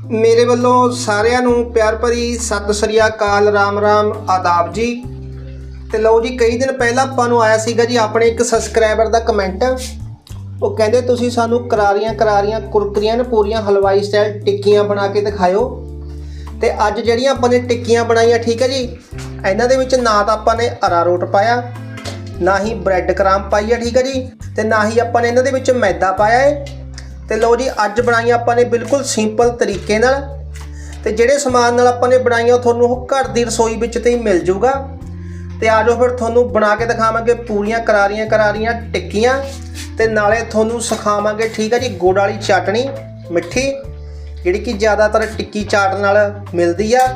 ਮੇਰੇ ਵੱਲੋਂ ਸਾਰਿਆਂ ਨੂੰ ਪਿਆਰ ਭਰੀ ਸਤਿ ਸ੍ਰੀ ਅਕਾਲ, ਰਾਮ ਰਾਮ, ਆਦਾਬ ਜੀ। ਤੇ ਲਓ ਜੀ, ਕਈ ਦਿਨ ਪਹਿਲਾਂ ਆਪਾਂ ਨੂੰ ਆਇਆ ਸੀਗਾ ਜੀ ਆਪਣੇ ਇੱਕ ਸਬਸਕ੍ਰਾਈਬਰ ਦਾ ਕਮੈਂਟ ਉਹ ਕਹਿੰਦੇ, ਤੁਸੀਂ ਸਾਨੂੰ ਕਰਾਰੀਆਂ ਕਰਾਰੀਆਂ, ਕੁਰਕਰੀਆਂ ਨੇ ਪੂਰੀਆਂ, ਹਲਵਾਈ ਸਟਾਈਲ ਟਿੱਕੀਆਂ ਬਣਾ ਕੇ ਦਿਖਾਇਓ। ਤੇ ਅੱਜ ਜਿਹੜੀਆਂ ਆਪਾਂ ਨੇ ਟਿੱਕੀਆਂ ਬਣਾਈਆਂ, ਠੀਕ ਹੈ ਜੀ, ਇਹਨਾਂ ਦੇ ਵਿੱਚ ਨਾ ਤਾਂ ਆਪਾਂ ਨੇ ਅਰਾਰੋਟ ਪਾਇਆ, ਨਾ ਹੀ ਬ੍ਰੈਡ ਕ੍ਰਾਮ ਪਾਈ ਆ ਠੀਕ ਹੈ ਜੀ, ਤੇ ਨਾ ਹੀ ਆਪਾਂ ਨੇ ਇਹਨਾਂ ਦੇ ਵਿੱਚ ਮੈਦਾ ਪਾਇਆ ਹੈ ਤੇ ਲਓ ਜੀ, ਅੱਜ ਬਣਾਈਆਂ ਆਪਾਂ ਨੇ ਬਿਲਕੁਲ ਸਿੰਪਲ ਤਰੀਕੇ ਨਾਲ। ਤੇ ਜਿਹੜੇ ਸਮਾਨ ਨਾਲ ਆਪਾਂ ਨੇ ਬਣਾਈਆਂ, ਉਹ ਤੁਹਾਨੂੰ ਉਹ ਘਰ ਦੀ ਰਸੋਈ ਵਿੱਚ ਤੇ ਹੀ ਮਿਲ ਜਾਊਗਾ ਤੇ ਆਜੋ ਫਿਰ ਤੁਹਾਨੂੰ ਬਣਾ ਕੇ ਦਿਖਾਵਾਂਗੇ, ਪੂਰੀਆਂ, ਕਰਾਰੀਆਂ ਕਰਾਰੀਆਂ, ਟਿੱਕੀਆਂ। ਤੇ ਨਾਲੇ ਤੁਹਾਨੂੰ ਸਿਖਾਵਾਂਗੇ, ਠੀਕ ਹੈ ਜੀ, ਗੁੜ ਵਾਲੀ ਚਟਣੀ, ਮਿੱਠੀ, ਜਿਹੜੀ ਕਿ ਜ਼ਿਆਦਾਤਰ ਟਿੱਕੀ ਚਾਟ ਨਾਲ ਮਿਲਦੀ ਆ।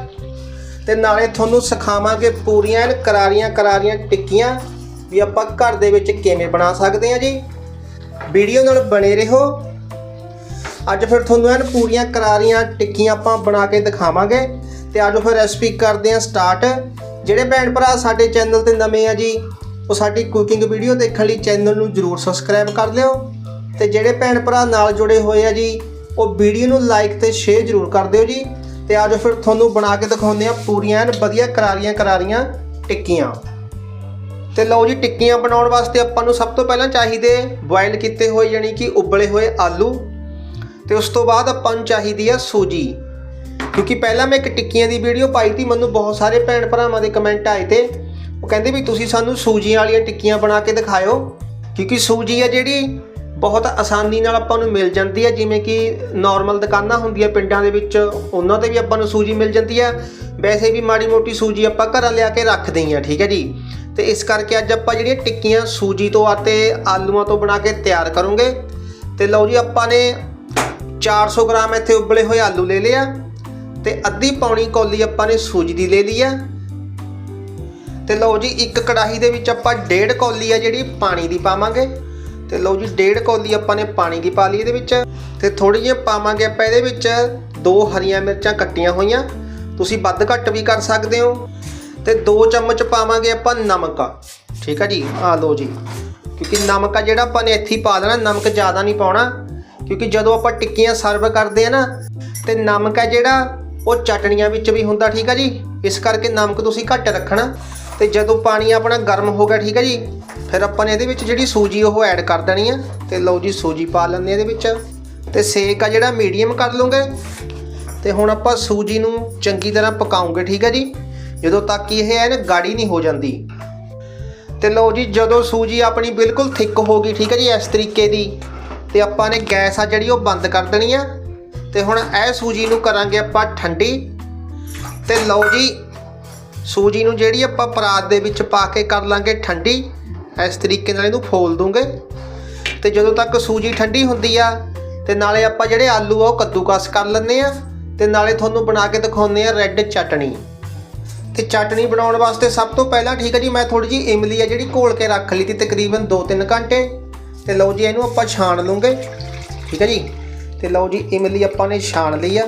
ਤੇ ਨਾਲੇ ਤੁਹਾਨੂੰ ਸਿਖਾਵਾਂਗੇ ਪੂਰੀਆਂ ਐਨ ਕਰਾਰੀਆਂ ਕਰਾਰੀਆਂ, ਟਿੱਕੀਆਂ, ਵੀ ਆਪਾਂ ਘਰ ਦੇ ਵਿੱਚ ਕਿਵੇਂ ਬਣਾ ਸਕਦੇ ਹਾਂ ਜੀ। ਵੀਡੀਓ ਨਾਲ ਬਣੇ ਰਹੋ। ਅੱਜ ਫਿਰ ਤੁਹਾਨੂੰ ਐਨ ਪੂਰੀਆਂ ਕਰਾਰੀਆਂ ਟਿੱਕੀਆਂ ਆਪਾਂ ਬਣਾ ਕੇ ਦਿਖਾਵਾਂਗੇ ਤੇ ਆਜੋ ਫਿਰ ਰੈਸਪੀ ਕਰਦੇ ਹਾਂ ਸਟਾਰਟ ਜਿਹੜੇ ਭੈਣ ਭਰਾ ਸਾਡੇ ਚੈਨਲ ਤੇ ਨਵੇਂ ਆ ਜੀ, ਉਹ ਸਾਡੀ ਕੁਕਿੰਗ ਵੀਡੀਓ ਦੇਖਣ ਲਈ ਚੈਨਲ ਨੂੰ ਜਰੂਰ ਸਬਸਕ੍ਰਾਈਬ ਕਰ ਲਿਓ। ਤੇ ਜਿਹੜੇ ਭੈਣ ਭਰਾ ਨਾਲ ਜੁੜੇ ਹੋਏ ਆ ਜੀ, ਉਹ ਵੀਡੀਓ ਨੂੰ ਲਾਈਕ ਤੇ ਸ਼ੇਅਰ ਜਰੂਰ ਕਰ ਦਿਓ ਜੀ। ਤੇ ਆਜੋ ਫਿਰ ਤੁਹਾਨੂੰ ਬਣਾ ਕੇ ਦਿਖਾਉਂਦੇ ਆ ਪੂਰੀਆਂ ਐਨ ਵਧੀਆ ਕਰਾਰੀਆਂ ਕਰਾਰੀਆਂ ਟਿੱਕੀਆਂ। ਤੇ ਲਓ ਜੀ, ਟਿੱਕੀਆਂ ਬਣਾਉਣ ਵਾਸਤੇ ਆਪਾਂ ਨੂੰ ਸਭ ਤੋਂ ਪਹਿਲਾਂ ਚਾਹੀਦੇ ਬੋਇਲ ਕੀਤੇ ਹੋਏ ਯਾਨੀ ਕਿ ਉਬਲੇ ਹੋਏ ਆਲੂ। ਤੇ ਉਸ ਤੋਂ ਬਾਅਦ ਆਪਾਂ ਨੂੰ ਚਾਹੀਦੀ ਆ ਸੂਜੀ। ਕਿਉਂਕਿ ਪਹਿਲਾਂ ਮੈਂ ਇੱਕ ਟਿੱਕੀਆਂ ਦੀ ਵੀਡੀਓ ਪਾਈ ਤੀ ਮੈਨੂੰ ਬਹੁਤ ਸਾਰੇ ਭੈਣ ਭਰਾਵਾਂ ਦੇ ਕਮੈਂਟ ਆਏ ਤੇ ਉਹ ਕਹਿੰਦੇ ਵੀ ਤੁਸੀਂ ਸਾਨੂੰ ਸੂਜੀ ਵਾਲੀਆਂ ਟਿੱਕੀਆਂ ਬਣਾ ਕੇ ਦਿਖਾਇਓ, ਕਿਉਂਕਿ ਸੂਜੀ ਆ ਜਿਹੜੀ ਬਹੁਤ ਆਸਾਨੀ ਨਾਲ ਆਪਾਂ ਨੂੰ ਮਿਲ ਜਾਂਦੀ ਹੈ ਜਿਵੇਂ ਕਿ ਨਾਰਮਲ ਦੁਕਾਨਾਂ ਹੁੰਦੀਆਂ ਪਿੰਡਾਂ ਦੇ ਵਿੱਚ, ਉਹਨਾਂ ਤੇ ਵੀ ਆਪਾਂ ਨੂੰ ਸੂਜੀ ਮਿਲ ਜਾਂਦੀ ਹੈ ਵੈਸੇ ਵੀ ਮਾੜੀ ਮੋਟੀ ਸੂਜੀ ਆਪਾਂ ਘਰਾਂ ਲਿਆ ਕੇ ਰੱਖਦੇ ਹਾਂ ਠੀਕ ਹੈ ਜੀ। ਤੇ ਇਸ ਕਰਕੇ ਅੱਜ ਆਪਾਂ ਜਿਹੜੀਆਂ ਟਿੱਕੀਆਂ ਸੂਜੀ ਤੋਂ ਅਤੇ ਆਲੂਆਂ ਤੋਂ ਬਣਾ ਕੇ ਤਿਆਰ ਕਰੂੰਗੇ। ਤੇ ਲਓ ਜੀ, ਆਪਾਂ ਨੇ 400 ਗ੍ਰਾਮ ਇੱਥੇ ਉਬਲੇ ਹੋਏ ਆਲੂ ਲੈ ਲਿਆ ਤੇ ਅੱਧੀ ਪੌਣੀ ਕੌਲੀ ਆਪਾਂ ਨੇ ਸੂਜੀ ਦੀ ਲੈ ਲਈ ਆ। ਤੇ ਲਓ ਜੀ, ਇੱਕ ਕੜਾਹੀ ਦੇ ਵਿੱਚ ਆਪਾਂ ਡੇਢ ਕੌਲੀ ਆ ਜਿਹੜੀ ਪਾਣੀ ਦੀ ਪਾਵਾਂਗੇ। ਤੇ ਲਓ ਜੀ, ਡੇਢ ਕੌਲੀ ਆਪਾਂ ਨੇ ਪਾਣੀ ਦੀ ਪਾ ਲਈ ਇਹਦੇ ਵਿੱਚ। ਤੇ ਥੋੜੀ ਜਿਹੀ ਪਾਵਾਂਗੇ ਆਪਾਂ ਇਹਦੇ ਵਿੱਚ ਦੋ ਹਰੀਆਂ ਮਿਰਚਾਂ ਕੱਟੀਆਂ ਹੋਈਆਂ। ਤੁਸੀਂ ਵੱਧ ਘੱਟ ਵੀ ਕਰ ਸਕਦੇ ਹੋ। ਤੇ ਦੋ ਚਮਚ ਪਾਵਾਂਗੇ ਆਪਾਂ ਨਮਕ। ਠੀਕ ਆ ਜੀ? ਆ ਲਓ ਜੀ। ਕਿਉਂਕਿ ਨਮਕ ਆ ਜਿਹੜਾ ਆਪਾਂ ਨੇ ਇੱਥੇ ਹੀ ਪਾ ਦੇਣਾ, ਨਮਕ ਜ਼ਿਆਦਾ ਨਹੀਂ ਪਾਉਣਾ। ਕਿਉਂਕਿ ਜਦੋਂ ਆਪਾਂ ਟਿੱਕੀਆਂ ਸਰਵ ਕਰਦੇ ਆ ਨਾ, ਤੇ ਨਮਕ ਹੈ ਜਿਹੜਾ, ਉਹ ਚਟਣੀਆਂ ਵਿੱਚ ਵੀ ਹੁੰਦਾ, ਠੀਕ ਹੈ ਜੀ? ਇਸ ਕਰਕੇ ਨਮਕ ਤੁਸੀਂ ਘੱਟ ਰੱਖਣਾ। ਤੇ ਜਦੋਂ ਪਾਣੀ ਆਪਣਾ ਗਰਮ ਹੋ ਗਿਆ, ਠੀਕ ਹੈ ਜੀ, ਫਿਰ ਆਪਾਂ ਨੇ ਇਹਦੇ ਵਿੱਚ ਜਿਹੜੀ ਸੂਜੀ, ਉਹ ਐਡ ਕਰ ਦੇਣੀ ਆ। ਤੇ ਲਓ ਜੀ, ਸੂਜੀ ਪਾ ਲੈਂਦੇ ਇਹਦੇ ਵਿੱਚ। ਤੇ ਸੇਕ ਆ ਜਿਹੜਾ ਮੀਡੀਅਮ ਕਰ ਲਓਗੇ ਤੇ ਹੁਣ ਆਪਾਂ ਸੂਜੀ ਨੂੰ ਚੰਗੀ ਤਰ੍ਹਾਂ ਪਕਾਉਂਗੇ, ਠੀਕ ਹੈ ਜੀ? ਜਦੋਂ ਤੱਕ ਕਿ ਇਹ ਨਾ ਗਾੜੀ ਨਹੀਂ ਹੋ ਜਾਂਦੀ। ਤੇ ਲਓ ਜੀ, ਜਦੋਂ ਸੂਜੀ ਆਪਣੀ ਬਿਲਕੁਲ ਥਿੱਕ ਹੋ ਗਈ, ਠੀਕ ਹੈ ਜੀ, ਇਸ ਤਰੀਕੇ ਦੀ ਤੇ ਆਪਾਂ ਨੇ ਗੈਸ ਆ ਜਿਹੜੀ ਉਹ ਬੰਦ ਕਰ ਦੇਣੀ ਆ। ਤੇ ਹੁਣ ਇਹ ਸੂਜੀ ਨੂੰ ਕਰਾਂਗੇ ਆਪਾਂ ਠੰਡੀ। ਤੇ ਲਓ ਜੀ, ਸੂਜੀ ਨੂੰ ਜਿਹੜੀ ਆਪਾਂ ਪਰਾਤ ਦੇ ਵਿੱਚ ਪਾ ਕੇ ਕਰ ਲਾਂਗੇ ਠੰਡੀ। ਇਸ ਤਰੀਕੇ ਨਾਲ ਇਹਨੂੰ ਫੋਲ ਦੂੰਗੇ। ਤੇ ਜਦੋਂ ਤੱਕ ਸੂਜੀ ਠੰਡੀ ਹੁੰਦੀ ਆ, ਤੇ ਨਾਲੇ ਆਪਾਂ ਜਿਹੜੇ ਆਲੂ ਆ ਉਹ ਕੱਦੂਕਸ ਕਰ ਲੈਂਦੇ ਆ। ਤੇ ਨਾਲੇ ਤੁਹਾਨੂੰ ਬਣਾ ਕੇ ਦਿਖਾਉਂਦੇ ਆ ਰੈੱਡ ਚਟਣੀ। ਤੇ ਚਟਣੀ ਬਣਾਉਣ ਵਾਸਤੇ ਸਭ ਤੋਂ ਪਹਿਲਾਂ ਠੀਕ ਹੈ ਜੀ, ਮੈਂ ਥੋੜੀ ਜੀ ਇਮਲੀ ਆ ਜਿਹੜੀ ਘੋਲ ਕੇ ਰੱਖ ਲਈ ਤੀ ਤਕਰੀਬਨ 2-3 ਘੰਟੇ। ਤੇ ਲਓ ਜੀ, ਇਹਨੂੰ ਆਪਾਂ ਛਾਣ ਲਵਾਂਗੇ। ਠੀਕ ਹੈ ਜੀ? ਤੇ ਲਓ ਜੀ ਇਮਲੀ ਆਪਾਂ ਨੇ ਛਾਣ ਲਈ ਆ।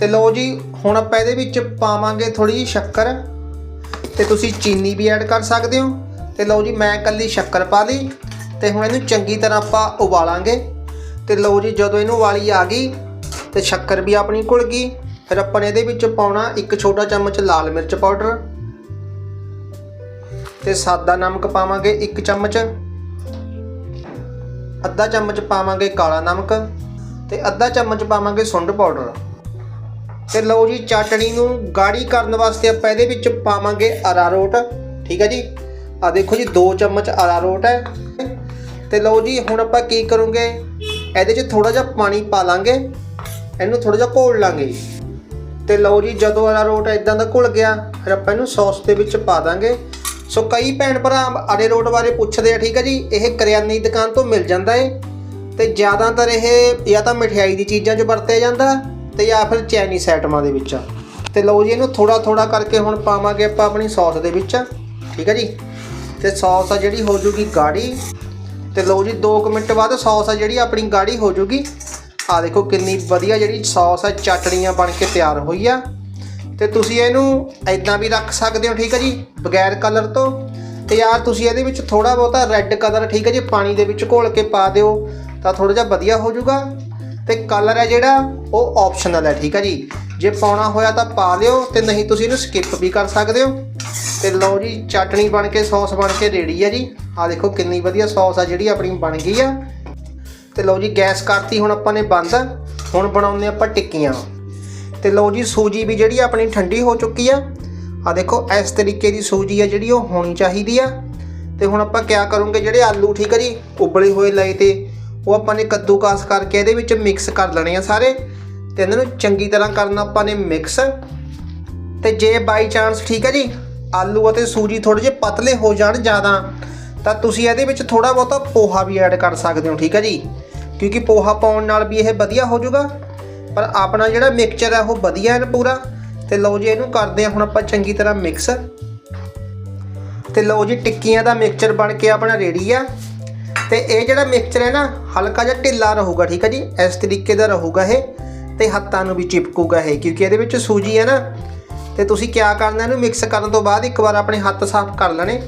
ਤੇ ਲਓ ਜੀ, ਹੁਣ ਆਪਾਂ ਇਹਦੇ ਵਿੱਚ ਪਾਵਾਂਗੇ ਥੋੜੀ ਜਿਹੀ ਸ਼ੱਕਰ। ਤੇ ਤੁਸੀਂ ਚੀਨੀ ਵੀ ਐਡ ਕਰ ਸਕਦੇ ਹੋ। ਤੇ ਲਓ ਜੀ, ਮੈਂ ਇਕੱਲੀ ਸ਼ੱਕਰ ਪਾ ਲਈ। ਤੇ ਹੁਣ ਇਹਨੂੰ ਚੰਗੀ ਤਰ੍ਹਾਂ ਆਪਾਂ ਉਬਾਲਾਂਗੇ। ਤੇ ਲਓ ਜੀ, ਜਦੋਂ ਇਹਨੂੰ ਉਬਾਲੀ ਆ ਗਈ, ਤੇ ਸ਼ੱਕਰ ਵੀ ਆਪਣੀ ਘੁਲ ਗਈ। ਫਿਰ ਆਪਾਂ ਨੇ ਇਹਦੇ ਵਿੱਚ ਪਾਉਣਾ ਇੱਕ ਛੋਟਾ ਚਮਚ ਲਾਲ ਮਿਰਚ ਪਾਊਡਰ। ਤੇ ਸਾਦਾ ਨਮਕ ਪਾਵਾਂਗੇ ਇੱਕ ਚਮਚ। ਅੱਧਾ ਚਮਚ ਪਾਵਾਂਗੇ ਕਾਲਾ ਨਮਕ ਤੇ ਅੱਧਾ ਚਮਚ ਪਾਵਾਂਗੇ ਸੁੰਡ ਪਾਊਡਰ। ਤੇ ਲਓ ਜੀ, ਚਟਣੀ ਨੂੰ ਗਾੜੀ ਕਰਨ ਵਾਸਤੇ ਆਪਾਂ ਇਹਦੇ ਵਿੱਚ ਪਾਵਾਂਗੇ ਅਰਾਰੋਟ ਠੀਕ ਹੈ ਜੀ? ਆ ਦੇਖੋ ਜੀ 2 ਚਮਚ ਅਰਾਰੋਟ ਹੈ। ਤੇ ਲਓ ਜੀ, ਹੁਣ ਆਪਾਂ ਕੀ ਕਰੂੰਗੇ? ਇਹਦੇ 'ਚ ਥੋੜਾ ਜਿਹਾ ਪਾਣੀ ਪਾ ਲਾਂਗੇ। ਇਹਨੂੰ ਥੋੜਾ ਜਿਹਾ ਘੋਲ ਲਾਂਗੇ ਤੇ ਲਓ ਜੀ, ਜਦੋਂ ਅਰਾਰੋਟ ਇਦਾਂ ਦਾ ਘੁਲ ਗਿਆ, ਫਿਰ ਆਪਾਂ ਇਹਨੂੰ ਸੌਸ ਦੇ ਵਿੱਚ ਪਾ ਦਾਂਗੇ। ਸੋ ਕਈ ਭੈਣ ਭਰਾ ਅਰਾਰੋਟ ਬਾਰੇ ਪੁੱਛਦੇ ਆ, ਠੀਕ ਹੈ ਜੀ, ਇਹ ਕਰਿਆਨੇ ਦੀ ਦੁਕਾਨ ਤੋਂ ਮਿਲ ਜਾਂਦਾ ਏ। ਤੇ ਜ਼ਿਆਦਾਤਰ ਇਹ ਜਾਂ ਤਾਂ ਮਠਿਆਈ ਦੀ ਚੀਜ਼ਾਂ 'ਚ ਵਰਤਿਆ ਜਾਂਦਾ ਤੇ ਜਾਂ ਫਿਰ ਚਾਈਨੀਸ ਆਈਟਮਾਂ ਦੇ ਵਿੱਚ। ਤੇ ਲਓ ਜੀ, ਇਹਨੂੰ ਥੋੜਾ ਥੋੜਾ ਕਰਕੇ ਹੁਣ ਪਾਵਾਂਗੇ ਆਪਾਂ ਆਪਣੀ ਸੌਸ ਦੇ ਵਿੱਚ, ਠੀਕ ਹੈ ਜੀ। ਤੇ ਸੌਸ ਆ ਜਿਹੜੀ ਹੋ ਜੂਗੀ ਗਾੜੀ। ਤੇ ਲਓ ਜੀ 2 ਮਿੰਟ ਬਾਅਦ ਸੌਸ ਆ ਜਿਹੜੀ ਆਪਣੀ ਗਾੜੀ ਹੋ ਜੂਗੀ। ਆ ਦੇਖੋ ਕਿੰਨੀ ਵਧੀਆ ਜਿਹੜੀ ਸੌਸ ਆ, ਚਟਣੀਆਂ ਬਣ ਕੇ ਤਿਆਰ ਹੋਈ ਆ। ਤੇ ਤੁਸੀਂ ਇਹਨੂੰ ਐਦਾਂ ਵੀ ਰੱਖ ਸਕਦੇ ਹੋ, ਠੀਕ ਹੈ ਜੀ? ਬਗੈਰ ਕਲਰ ਤੋਂ। ਤੇ ਯਾਰ ਤੁਸੀਂ ਇਹਦੇ ਵਿੱਚ ਥੋੜਾ ਬਹੁਤਾ ਰੈੱਡ ਕਲਰ ਠੀਕ ਹੈ ਜੀ? ਪਾਣੀ ਦੇ ਵਿੱਚ ਘੋਲ ਕੇ ਪਾ ਦਿਓ, ਤਾਂ ਥੋੜਾ ਜਿਹਾ ਵਧੀਆ ਹੋ ਜਾਊਗਾ। ਤੇ ਕਲਰ ਹੈ ਜਿਹੜਾ, ਉਹ ਆਪਸ਼ਨਲ ਹੈ, ਠੀਕ ਹੈ ਜੀ? ਜੇ ਪਾਉਣਾ ਹੋਇਆ ਤਾਂ ਪਾ ਲਿਓ, ਤੇ ਨਹੀਂ ਤੁਸੀਂ ਇਹਨੂੰ ਸਕਿਪ ਵੀ ਕਰ ਸਕਦੇ ਹੋ। ਤੇ ਲਓ ਜੀ ਚਟਣੀ ਬਣ ਕੇ, ਸੌਸ ਬਣ ਕੇ ਰੈਡੀ ਹੈ ਜੀ। ਆ ਦੇਖੋ ਕਿੰਨੀ ਵਧੀਆ ਸੌਸ ਆ ਜਿਹੜੀ ਆਪਣੀ ਬਣ ਗਈ ਆ। ਤੇ ਲਓ ਜੀ, ਗੈਸ ਕਰਤੀ, ਹੁਣ ਆਪਾਂ ਨੇ ਬੰਦ। ਹੁਣ ਬਣਾਉਂਦੇ ਆਪਾਂ ਟਿੱਕੀਆਂ। ਤੇ ਲਓ ਜੀ, ਸੂਜੀ ਵੀ ਜਿਹੜੀ ਆਪਣੀ ਠੰਡੀ ਹੋ ਚੁੱਕੀ ਆ। ਆ ਦੇਖੋ, ਇਸ ਤਰੀਕੇ ਦੀ ਸੂਜੀ ਆ ਜਿਹੜੀ, ਉਹ ਹੋਣੀ ਚਾਹੀਦੀ ਆ। ਤੇ ਹੁਣ ਆਪਾਂ ਕਿਆ ਕਰੂੰਗੇ, ਜਿਹੜੇ ਆਲੂ ਠੀਕ ਆ ਜੀ, ਉਬਲੇ ਹੋਏ ਲਏ ਤੇ, ਉਹ ਆਪਾਂ ਨੇ ਕੱਦੂਕਾਸ ਕਰਕੇ ਇਹਦੇ ਵਿੱਚ ਮਿਕਸ ਕਰ ਲੈਣੇ ਆ ਸਾਰੇ। ਤੇ ਇਹਨਾਂ ਨੂੰ ਚੰਗੀ ਤਰ੍ਹਾਂ ਕਰਨਾ ਆਪਾਂ ਨੇ ਮਿਕਸ ਤੇ ਜੇ ਬਾਈ ਚਾਂਸ ਠੀਕ ਹੈ ਜੀ, ਆਲੂ ਅਤੇ ਸੂਜੀ ਥੋੜੇ ਜਿਹੇ ਪਤਲੇ ਹੋ ਜਾਣ ਜ਼ਿਆਦਾ, ਤਾਂ ਤੁਸੀਂ ਇਹਦੇ ਵਿੱਚ ਥੋੜਾ ਬਹੁਤਾ ਪੋਹਾ ਵੀ ਐਡ ਕਰ ਸਕਦੇ ਹੋ, ਠੀਕ ਹੈ ਜੀ। ਕਿਉਂਕਿ ਪੋਹਾ ਪਾਉਣ ਨਾਲ ਵੀ ਇਹ ਵਧੀਆ ਹੋ ਜਾਊਗਾ। ਪਰ ਆਪਣਾ ਜਿਹੜਾ ਮਿਕਸਚਰ ਹੈ ਉਹ ਵਧੀਆ ਹੈ ਪੂਰਾ। ਤੇ ਲਓ ਜੀ, ਇਹਨੂੰ ਕਰਦੇ ਆ ਹੁਣ ਆਪਾਂ ਚੰਗੀ ਤਰ੍ਹਾਂ ਮਿਕਸ ਤੇ ਲਓ ਜੀ, ਟਿੱਕੀਆਂ ਦਾ ਮਿਕਸਚਰ ਬਣ ਕੇ ਆਪਣਾ ਰੈਡੀ ਆ। ਤੇ ਇਹ ਜਿਹੜਾ ਮਿਕਸਚਰ ਹੈ ਨਾ, ਹਲਕਾ ਜਿਹਾ ਢਿੱਲਾ ਰਹੂਗਾ, ਠੀਕ ਹੈ ਜੀ? ਇਸ ਤਰੀਕੇ ਦਾ ਰਹੂਗਾ ਇਹ, ਤੇ ਹੱਥਾਂ ਨੂੰ ਵੀ ਚਿਪਕੂਗਾ ਇਹ, ਕਿਉਂਕਿ ਇਹਦੇ ਵਿੱਚ ਸੂਜੀ ਹੈ ਨਾ। ਤੇ ਤੁਸੀਂ ਕਿਆ ਕਰਨਾ, ਇਹਨੂੰ ਮਿਕਸ ਕਰਨ ਤੋਂ ਬਾਅਦ ਇੱਕ ਵਾਰ ਆਪਣੇ ਹੱਥ ਸਾਫ਼ ਕਰ ਲੈਣੇ।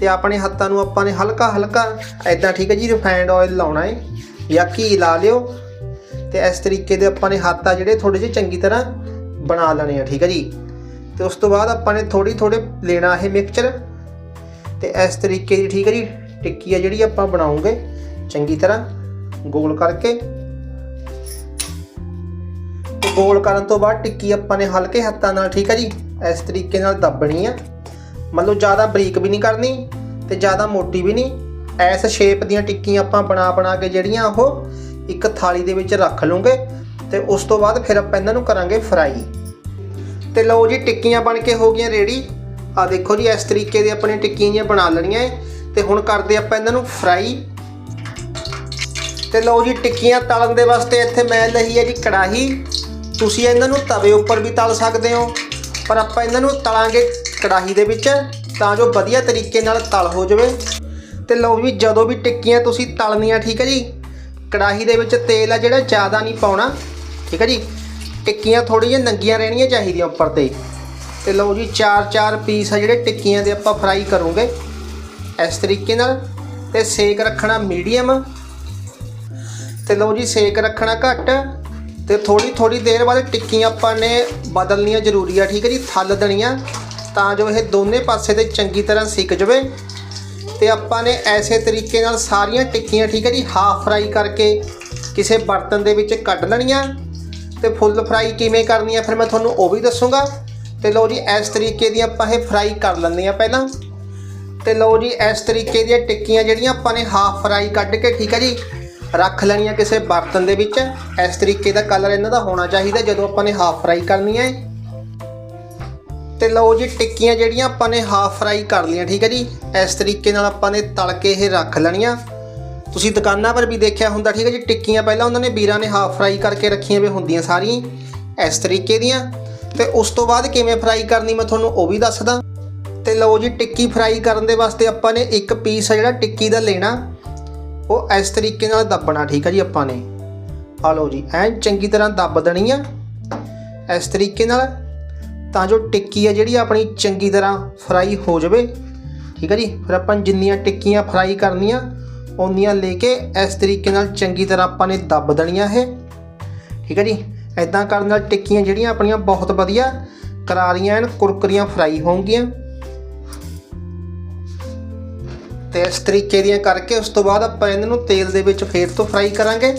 ਤੇ ਆਪਣੇ ਹੱਥਾਂ ਨੂੰ ਆਪਾਂ ਨੇ ਹਲਕਾ ਹਲਕਾ ਐਦਾਂ ਠੀਕ ਹੈ ਜੀ ਰਿਫਾਈਨਡ ਆਇਲ ਲਾਉਣਾ ਹੈ ਜਾਂ ਘੀ ਲਾ ਲਿਓ। ਤੇ ਇਸ ਤਰੀਕੇ ਦੇ ਆਪਾਂ ਨੇ ਹੱਥ ਆ ਜਿਹੜੇ ਥੋੜੇ ਜਿਹੇ ਚੰਗੀ ਤਰ੍ਹਾਂ ਬਣਾ ਲੈਣੇ ਆ, ਠੀਕ ਹੈ ਜੀ? ਤੇ ਉਸ ਤੋਂ ਬਾਅਦ ਆਪਾਂ ਨੇ ਥੋੜੀ ਥੋੜੇ ਲੈਣਾ ਇਹ ਮਿਕਸਚਰ ਤੇ ਇਸ ਤਰੀਕੇ ਦੀ, ਠੀਕ ਹੈ ਜੀ, ਟਿੱਕੀ ਆ ਜਿਹੜੀ ਆਪਾਂ ਬਣਾਉਂਗੇ ਚੰਗੀ ਤਰ੍ਹਾਂ ਗੋਲ ਕਰਕੇ। ਤੇ ਗੋਲ ਕਰਨ ਤੋਂ ਬਾਅਦ ਟਿੱਕੀ ਆਪਾਂ ਨੇ ਹਲਕੇ ਹੱਥਾਂ ਨਾਲ, ਠੀਕ ਹੈ ਜੀ, ਇਸ ਤਰੀਕੇ ਨਾਲ ਦੱਬਣੀ ਆ। ਮਤਲਬ ਜ਼ਿਆਦਾ ਬਰੀਕ ਵੀ ਨਹੀਂ ਕਰਨੀ ਤੇ ਜ਼ਿਆਦਾ ਮੋਟੀ ਵੀ ਨਹੀਂ। ਐਸ ਸ਼ੇਪ ਦੀਆਂ ਟਿੱਕੀਆਂ ਆਪਾਂ ਬਣਾ ਬਣਾ ਕੇ ਜਿਹੜੀਆਂ ਉਹ ਇੱਕ ਥਾਲੀ ਦੇ ਵਿੱਚ ਰੱਖ ਲਵਾਂਗੇ ਤੇ ਉਸ ਤੋਂ ਬਾਅਦ ਫਿਰ ਆਪਾਂ ਇਹਨਾਂ ਨੂੰ ਕਰਾਂਗੇ ਫਰਾਈ। ਤੇ ਲਓ ਜੀ, ਟਿੱਕੀਆਂ ਬਣ ਕੇ ਹੋ ਗਈਆਂ ਰੈਡੀ ਆ ਦੇਖੋ ਜੀ, ਇਸ ਤਰੀਕੇ ਦੀ ਆਪਣੇ ਟਿੱਕੀਆਂ ਜਿਹੀਆਂ ਬਣਾ ਲੈਣੀਆਂ ਏ। ਤੇ ਹੁਣ ਕਰਦੇ ਆਪਾਂ ਇਹਨਾਂ ਨੂੰ ਫਰਾਈ। ਤੇ ਲਓ ਜੀ, ਟਿੱਕੀਆਂ ਤਲਣ ਦੇ ਵਾਸਤੇ ਇੱਥੇ ਮੈਂ ਲਈ ਹੈ ਜੀ ਕੜਾਹੀ। ਤੁਸੀਂ ਇਹਨਾਂ ਨੂੰ ਤਵੇ ਉੱਪਰ ਵੀ ਤਲ ਸਕਦੇ ਹੋ, ਪਰ ਆਪਾਂ ਇਹਨਾਂ ਨੂੰ ਤਲਾਂਗੇ ਕੜਾਹੀ ਦੇ ਵਿੱਚ ਤਾਂ ਜੋ ਵਧੀਆ ਤਰੀਕੇ ਨਾਲ ਤਲ ਹੋ ਜਾਵੇ। ਤੇ ਲਓ ਜੀ, ਜਦੋਂ ਵੀ ਟਿੱਕੀਆਂ ਤੁਸੀਂ ਤਲਣੀਆਂ, ਠੀਕ ਹੈ ਜੀ ਕੜਾਹੀ ਦੇ ਵਿੱਚ ਤੇਲ ਆ ਜਿਹੜਾ, ਜ਼ਿਆਦਾ ਨਹੀਂ ਪਾਉਣਾ। ਠੀਕ ਹੈ ਜੀ? ਟਿੱਕੀਆਂ ਥੋੜ੍ਹੀਆਂ ਜਿਹੀਆਂ ਨੰਗੀਆਂ ਰਹਿਣੀਆਂ ਚਾਹੀਦੀਆਂ ਉੱਪਰ ਤੇ। ਤੇ ਲਓ ਜੀ ਚਾਰ ਚਾਰ ਪੀਸ ਆ ਜਿਹੜੇ ਟਿੱਕੀਆਂ ਦੇ ਆਪਾਂ ਫਰਾਈ ਕਰੂੰਗੇ। ਇਸ ਤਰੀਕੇ ਨਾਲ। ਤੇ ਸੇਕ ਰੱਖਣਾ ਮੀਡੀਅਮ। ਤੇ ਲਓ ਜੀ, ਸੇਕ ਰੱਖਣਾ ਘੱਟ। ਤੇ ਥੋੜੀ ਥੋੜੀ ਦੇਰ ਬਾਅਦ ਟਿੱਕੀਆਂ ਆਪਾਂ ਨੇ ਬਦਲਣੀਆਂ ਜ਼ਰੂਰੀ ਆ। ਠੀਕ ਹੈ ਜੀ, ਥੱਲ ਦੇਣੀਆਂ। ਤਾਂ ਜੋ ਇਹ ਦੋਨੇ ਪਾਸੇ ਤੇ ਚੰਗੀ ਤਰ੍ਹਾਂ ਸਿੱਕ ਜਾਵੇ। ਤੇ ਆਪਾਂ ਨੇ ਐਸੇ ਤਰੀਕੇ ਨਾਲ ਸਾਰੀਆਂ ਟਿੱਕੀਆਂ, ਠੀਕ ਹੈ ਜੀ ਹਾਫ ਫਰਾਈ ਕਰਕੇ ਕਿਸੇ ਬਰਤਨ ਦੇ ਵਿੱਚ ਕੱਢ ਲੈਣੀਆਂ ਤੇ ਫੁੱਲ ਫਰਾਈ ਕਿਵੇਂ ਕਰਨੀ ਹੈ ਫਿਰ ਮੈਂ ਤੁਹਾਨੂੰ ਉਹ ਵੀ ਦੱਸੂਗਾ। ਤੇ ਲਓ ਜੀ, ਇਸ ਤਰੀਕੇ ਦੀ ਆਪਾਂ ਇਹ ਫਰਾਈ ਕਰ ਲੈਂਦੇ ਆ ਪਹਿਲਾਂ। ਤੇ ਲਓ ਜੀ, ਇਸ ਤਰੀਕੇ ਦੀਆਂ ਟਿੱਕੀਆਂ ਜਿਹੜੀਆਂ ਆਪਾਂ ਨੇ ਹਾਫ ਫਰਾਈ ਕੱਢ ਕੇ, ਠੀਕ ਹੈ ਜੀ, ਰੱਖ ਲੈਣੀਆਂ ਕਿਸੇ ਬਰਤਨ ਦੇ ਵਿੱਚ। ਇਸ ਤਰੀਕੇ ਦਾ ਕਲਰ ਇਹਨਾਂ ਦਾ ਹੋਣਾ ਚਾਹੀਦਾ ਜਦੋਂ ਆਪਾਂ ਨੇ ਹਾਫ ਫਰਾਈ ਕਰਨੀ ਹੈ। ਤੇ ਲਓ ਜੀ, ਟਿੱਕੀਆਂ ਜਿਹੜੀਆਂ ਆਪਾਂ ਨੇ ਹਾਫ ਫਰਾਈ ਕਰ ਲਈਆਂ, ਠੀਕ ਹੈ ਜੀ? ਇਸ ਤਰੀਕੇ ਨਾਲ ਆਪਾਂ ਨੇ ਤਲ ਕੇ ਇਹ ਰੱਖ ਲੈਣੀਆਂ। ਤੁਸੀਂ ਦੁਕਾਨਾਂ ਪਰ ਵੀ ਦੇਖਿਆ ਹੁੰਦਾ, ਠੀਕ ਹੈ ਜੀ, ਟਿੱਕੀਆਂ ਪਹਿਲਾਂ ਉਹਨਾਂ ਨੇ ਵੀਰਾਂ ਨੇ ਹਾਫ ਫਰਾਈ ਕਰਕੇ ਰੱਖੀਆਂ ਵੀ ਹੁੰਦੀਆਂ ਸਾਰੀਆਂ, ਇਸ ਤਰੀਕੇ ਦੀਆਂ। ਤੇ ਉਸ ਤੋਂ ਬਾਅਦ ਕਿਵੇਂ ਫਰਾਈ ਕਰਨੀ ਮੈਂ ਤੁਹਾਨੂੰ ਉਹ ਵੀ ਦੱਸਦਾ। ਤੇ ਲਓ ਜੀ, ਟਿੱਕੀ ਫਰਾਈ ਕਰਨ ਦੇ ਵਾਸਤੇ ਆਪਾਂ ਨੇ ਇੱਕ ਪੀਸ ਜਿਹੜਾ ਟਿੱਕੀ ਦਾ ਲੈਣਾ, ਉਹ ਇਸ ਤਰੀਕੇ ਨਾਲ ਦੱਬਣਾ, ਠੀਕ ਹੈ ਜੀ, ਆਪਾਂ ਨੇ। ਆ ਲਓ ਜੀ ਐਂ ਚੰਗੀ ਤਰ੍ਹਾਂ ਦੱਬ ਦੇਣੀ ਆ। ਇਸ ਤਰੀਕੇ ਨਾਲ ਤਾਂ ਜੋ ਟਿੱਕੀ ਆ ਜਿਹੜੀ ਆਪਣੀ ਚੰਗੀ ਤਰ੍ਹਾਂ ਫਰਾਈ ਹੋ ਜਾਵੇ। ਠੀਕ ਹੈ ਜੀ? ਫਿਰ ਆਪਾਂ ਜਿੰਨੀਆਂ ਟਿੱਕੀਆਂ ਫਰਾਈ ਕਰਨੀਆਂ ਓਨੀਆਂ ਲੈ ਕੇ ਇਸ ਤਰੀਕੇ ਨਾਲ ਚੰਗੀ ਤਰ੍ਹਾਂ ਆਪਾਂ ਨੇ ਦੱਬ ਦੇਣੀਆਂ ਇਹ। ਠੀਕ ਹੈ ਜੀ? ਐਦਾਂ ਕਰਨ ਨਾਲ ਟਿੱਕੀਆਂ ਜਿਹੜੀਆਂ ਆਪਣੀਆਂ ਬਹੁਤ ਵਧੀਆ ਕਰਾਰੀਆਂ ਐਨ ਕੁਰਕਰੀਆਂ ਫਰਾਈ ਹੋਣਗੀਆਂ। ਤੇ ਇਸ ਤਰੀਕੇ ਦੀਆਂ ਕਰਕੇ ਉਸ ਤੋਂ ਬਾਅਦ ਆਪਾਂ ਇਹਨਾਂ ਨੂੰ ਤੇਲ ਦੇ ਵਿੱਚ ਫੇਰ ਤੋਂ ਫਰਾਈ ਕਰਾਂਗੇ।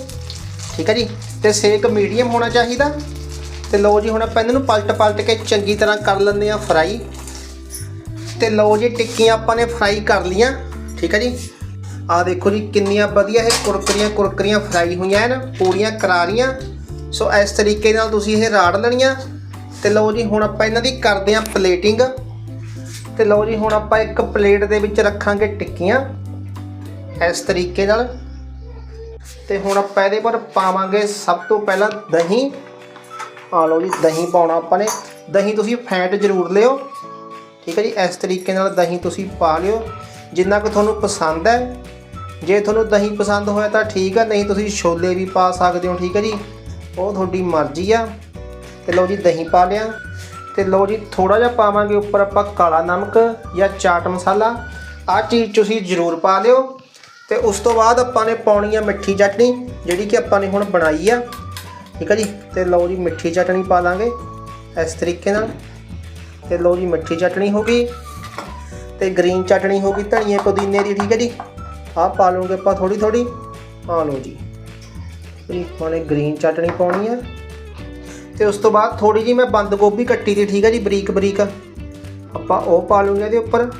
ਠੀਕ ਹੈ ਜੀ? ਤੇ ਸੇਕ ਮੀਡੀਅਮ ਹੋਣਾ ਚਾਹੀਦਾ। ਤੇ ਲਓ ਜੀ ਹੁਣ ਆਪਾਂ ਇਹਨਾਂ ਨੂੰ ਪਲਟ ਪਲਟ ਕੇ ਚੰਗੀ ਤਰ੍ਹਾਂ ਕਰ ਲੈਂਦੇ ਆ ਫਰਾਈ। ਤੇ ਲਓ ਜੀ ਟਿੱਕੀਆਂ ਆਪਾਂ ਨੇ ਫਰਾਈ ਕਰ ਲੀਆਂ ਠੀਕ ਹੈ ਜੀ। ਆਹ ਦੇਖੋ ਜੀ ਕਿੰਨੀਆਂ ਵਧੀਆ ਇਹ ਕੁਰਕਰੀਆਂ ਕੁਰਕਰੀਆਂ ਫਰਾਈ ਹੋਈਆਂ ਹਨ ਪੂਰੀਆਂ ਕਰਾਰੀਆਂ ਸੋ ਇਸ ਤਰੀਕੇ ਨਾਲ ਤੁਸੀਂ ਇਹ ਰਾੜ ਲੈਣੀਆਂ। ਤੇ ਲਓ ਜੀ ਹੁਣ ਆਪਾਂ ਇਹਨਾਂ ਦੀ ਕਰਦੇ ਆ ਪਲੇਟਿੰਗ ਤੇ ਲਓ ਜੀ ਹੁਣ ਆਪਾਂ ਇੱਕ ਪਲੇਟ ਦੇ ਵਿੱਚ ਰੱਖਾਂਗੇ ਟਿੱਕੀਆਂ, ਇਸ ਤਰੀਕੇ ਨਾਲ। ਤੇ ਹੁਣ ਆਪਾਂ ਇਹਦੇ ਪਰ ਪਾਵਾਂਗੇ ਸਭ ਤੋਂ ਪਹਿਲਾਂ ਦਹੀਂ। ਆ ਲਓ ਜੀ, ਦਹੀਂ ਪਾਉਣਾ ਆਪਾਂ ਨੇ। ਦਹੀਂ ਤੁਸੀਂ ਫੈਂਟ ਜ਼ਰੂਰ ਲਿਓ। ਠੀਕ ਹੈ ਜੀ, ਇਸ ਤਰੀਕੇ ਨਾਲ ਦਹੀਂ ਤੁਸੀਂ ਪਾ ਲਿਓ। ਜਿੰਨਾ ਕੁ ਤੁਹਾਨੂੰ ਪਸੰਦ ਹੈ। ਜੇ ਤੁਹਾਨੂੰ ਦਹੀਂ ਪਸੰਦ ਹੋਇਆ ਤਾਂ ਠੀਕ ਹੈ ਨਹੀਂ ਤੁਸੀਂ ਛੋਲੇ ਵੀ ਪਾ ਸਕਦੇ ਹੋ, ਠੀਕ ਹੈ ਜੀ। ਉਹ ਤੁਹਾਡੀ ਮਰਜ਼ੀ ਆ। ਤੇ ਲਓ ਜੀ, ਦਹੀਂ ਪਾ ਲਿਆ। ਤੇ ਲਓ ਜੀ ਥੋੜਾ ਜਿਹਾ ਪਾਵਾਂਗੇ ਉੱਪਰ ਆਪਾਂ ਕਾਲਾ ਨਮਕ ਜਾਂ ਚਾਟ ਮਸਾਲਾ। ਆਹ ਚੀਜ਼ ਤੁਸੀਂ ਜ਼ਰੂਰ ਪਾ ਲਿਓ। ਤੇ ਉਸ ਤੋਂ ਬਾਅਦ ਆਪਾਂ ਨੇ ਪਾਉਣੀ ਆ ਮਿੱਠੀ ਚਟਨੀ, ਜਿਹੜੀ ਕਿ ਆਪਾਂ ਨੇ ਹੁਣ ਬਣਾਈ ਆ। ਠੀਕ ਹੈ ਜੀ? ਤੇ ਲਓ ਜੀ, ਮਿੱਠੀ ਚਟਨੀ ਪਾ ਲਾਂਗੇ ਇਸ ਤਰੀਕੇ ਨਾਲ। ਤੇ ਲਓ ਜੀ, ਮਿੱਠੀ ਚਟਨੀ ਹੋ ਗਈ। ਤੇ ਗ੍ਰੀਨ ਚਟਣੀ ਹੋ ਗਈ, ਧਨੀਏ ਪੁਦੀਨੇ ਦੀ, ਠੀਕ ਹੈ ਜੀ? ਆਹ ਪਾ ਲਵਾਂਗੇ ਆਪਾਂ ਥੋੜੀ ਥੋੜੀ ਆ ਲਓ ਜੀ। ਆਪਾਂ ਨੇ ਗ੍ਰੀਨ ਚਟਣੀ ਪਾਉਣੀ ਆ। ਤੇ ਉਸ ਤੋਂ ਬਾਅਦ ਥੋੜੀ ਜੀ ਮੈਂ ਬੰਦ ਗੋਭੀ ਕੱਟੀ ਦੀ, ਠੀਕ ਹੈ ਜੀ, ਬਰੀਕ ਬਰੀਕ। ਆਪਾਂ ਉਹ ਪਾ ਲਵਾਂਗੇ ਇਹਦੇ ਉੱਪਰ।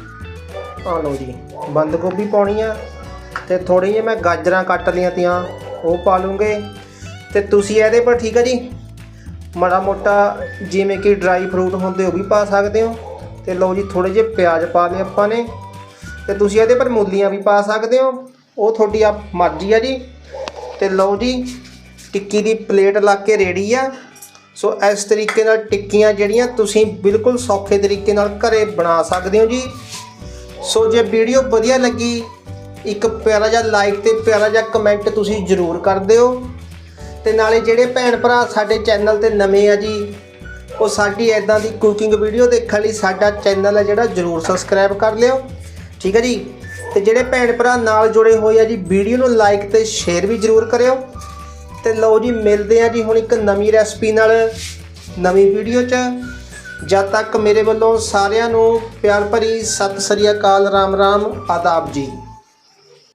ਆ ਲਓ ਜੀ, ਬੰਦ ਗੋਭੀ ਪਾਉਣੀ ਆ। ਤੇ ਥੋੜੀ ਜਿਹੀ ਮੈਂ ਗਾਜਰਾਂ ਕੱਟ ਲਈਆਂ ਤੀਆਂ, ਉਹ ਪਾ ਲੂੰਗੇ ਤੇ ਤੁਸੀਂ ਇਹਦੇ ਪਰ ਠੀਕ ਆ ਜੀ? ਮਾੜਾ ਮੋਟਾ ਜਿਵੇਂ ਕਿ ਡਰਾਈ ਫਰੂਟ ਹੁੰਦੇ ਉਹ ਵੀ ਪਾ ਸਕਦੇ ਹੋ। ਤੇ ਲਓ ਜੀ ਥੋੜੇ ਜਿਹੇ ਪਿਆਜ਼ ਪਾ ਲਏ ਆਪਾਂ ਨੇ। ਤੇ ਤੁਸੀਂ ਇਹਦੇ ਪਰ ਮੂਲੀਆਂ ਵੀ ਪਾ ਸਕਦੇ ਹੋ। ਉਹ ਤੁਹਾਡੀ ਆਪ ਮਰਜ਼ੀ ਆ ਜੀ। ਤੇ ਲਓ ਜੀ, ਟਿੱਕੀ ਦੀ ਪਲੇਟ ਲਾ ਕੇ ਰੈਡੀ ਆ। ਸੋ ਇਸ ਤਰੀਕੇ ਨਾਲ ਟਿੱਕੀਆਂ ਜਿਹੜੀਆਂ ਤੁਸੀਂ ਬਿਲਕੁਲ ਸੌਖੇ ਤਰੀਕੇ ਨਾਲ ਘਰੇ ਬਣਾ ਸਕਦੇ ਹੋ ਜੀ। ਸੋ ਜੇ ਵੀਡੀਓ ਵਧੀਆ ਲੱਗੀ, ਇੱਕ ਪਿਆਰਾ ਜਿਹਾ ਲਾਈਕ ਤੇ ਪਿਆਰਾ ਜਿਹਾ ਕਮੈਂਟ ਤੁਸੀਂ ਜ਼ਰੂਰ ਕਰ ਦਿਓ। ਤੇ ਨਾਲੇ ਜਿਹੜੇ ਭੈਣ ਭਰਾ ਸਾਡੇ ਚੈਨਲ ਤੇ ਨਵੇਂ ਆ ਜੀ, ਉਹ ਸਾਡੀ ਐਦਾਂ ਦੀ ਕੁਕਿੰਗ ਵੀਡੀਓ ਦੇਖਣ ਲਈ ਸਾਡਾ ਚੈਨਲ ਹੈ ਜਿਹੜਾ, ਜ਼ਰੂਰ ਸਬਸਕ੍ਰਾਈਬ ਕਰ ਲਿਓ। ਠੀਕ ਹੈ ਜੀ? ਤੇ ਜਿਹੜੇ ਭੈਣ ਭਰਾ ਨਾਲ ਜੁੜੇ ਹੋਏ ਆ ਜੀ ਵੀਡੀਓ ਨੂੰ ਲਾਈਕ ਤੇ ਸ਼ੇਅਰ ਵੀ ਜ਼ਰੂਰ ਕਰਿਓ। ਤੇ ਲਓ ਜੀ, ਮਿਲਦੇ ਆ ਜੀ ਹੁਣ ਇੱਕ ਨਵੀਂ ਰੈਸਪੀ ਨਾਲ, ਨਵੀਂ ਵੀਡੀਓ 'ਚ। ਜਦ ਤੱਕ ਮੇਰੇ ਵੱਲੋਂ ਸਾਰਿਆਂ ਨੂੰ ਪਿਆਰ ਭਰੀ ਸਤਿ ਸ੍ਰੀ ਅਕਾਲ, ਰਾਮ ਰਾਮ, ਆਦਾਬ ਜੀ।